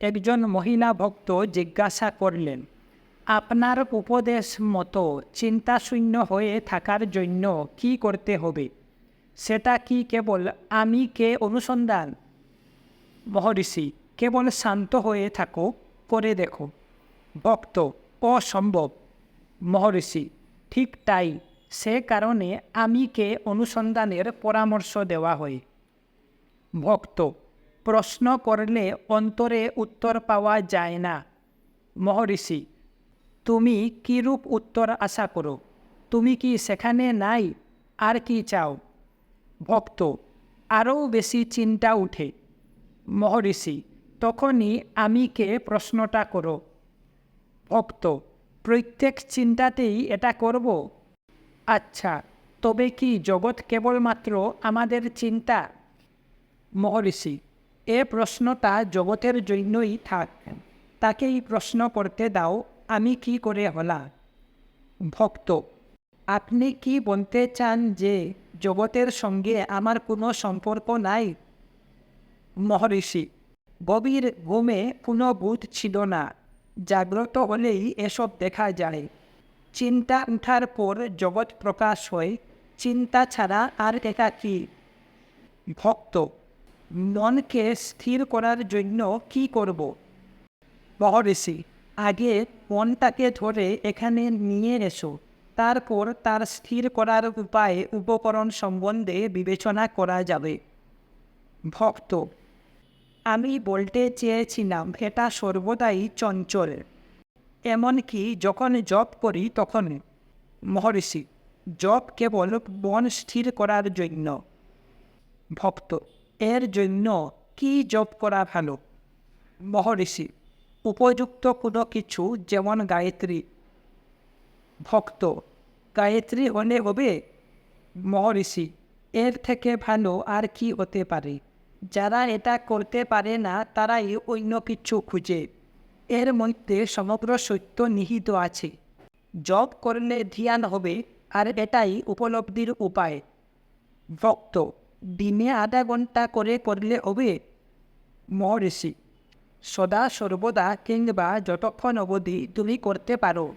একজন মহিলা ভক্ত জিজ্ঞাসা করলেন, আপনার উপদেশ মতো চিন্তাশূন্য হয়ে থাকার জন্য কি করতে হবে? সেটা কি কেবল আমি কে অনুসন্ধান? মহর্ষি, কেবল শান্ত হয়ে থাকো, করে দেখো। ভক্ত, অসম্ভব। মহর্ষি, ঠিক তাই, সে কারণে আমি কে অনুসন্ধানের পরামর্শ দেওয়া হয়। ভক্ত প্রশ্ন করলে অন্তরে উত্তর পাওয়া যায় না। মহর্ষি, তুমি কীরূপ উত্তর আশা করো? তুমি কি সেখানে নাই? আর কি চাও? ভক্ত, আরও বেশি চিন্তা উঠে। মহর্ষি, তখনই আমিকে প্রশ্নটা করো? ভক্ত, প্রত্যেক চিন্তাতেই এটা করব? আচ্ছা তবে কি জগৎ কেবলমাত্র আমাদের চিন্তা? মহর্ষি এ প্রশ্নটা জগতের জন্যই থাক। তাকেই প্রশ্ন করতে দাও, আমি কি করে হলা ভক্ত, আপনি কি বলতে চান যে জগতের সঙ্গে আমার কোনো সম্পর্ক নাই? মহর্ষি, গভীর ঘুমে কোনো বোধ ছিল না। জাগ্রত হলেই এসব দেখা যায়। চিন্তা উঠার পর জগৎ প্রকাশ হয়, চিন্তা ছাড়া আর এটা কি? ভক্ত মনকে স্থির করার জন্য কি করব? মহর্ষি, আগে মনটাকে ধরে এখানে নিয়ে এসো। তারপর তার স্থির করার উপায় উপকরণ সম্বন্ধে বিবেচনা করা যাবে। ভক্ত, আমি বলতে চেয়েছিলাম, এটা সর্বদাই চঞ্চল। এমনকি যখন জপ করি তখন। মহর্ষি, জপ কেবল মন স্থির করার জন্য। ভক্ত এর জন্য কি জব করা ভালো? মহর্ষি, উপযুক্ত কোনো কিছু যেমন গায়ত্রী, ভক্ত, গায়ত্রী হলে হবে? মহর্ষি, এর থেকে ভালো আর কি হতে পারে? যারা এটা করতে পারে না, তারাই অন্য কিছু খুঁজে। এর মধ্যে সমগ্র সত্য নিহিত আছে। জব করলে ধ্যান হবে, আর এটাই উপলব্ধির উপায়। ভক্ত দিনে আধা ঘণ্টা করে করলে হবে। মহর্ষি, সদা সর্বদা কিংবা যতক্ষণ অবধি তুমি করতে পারো।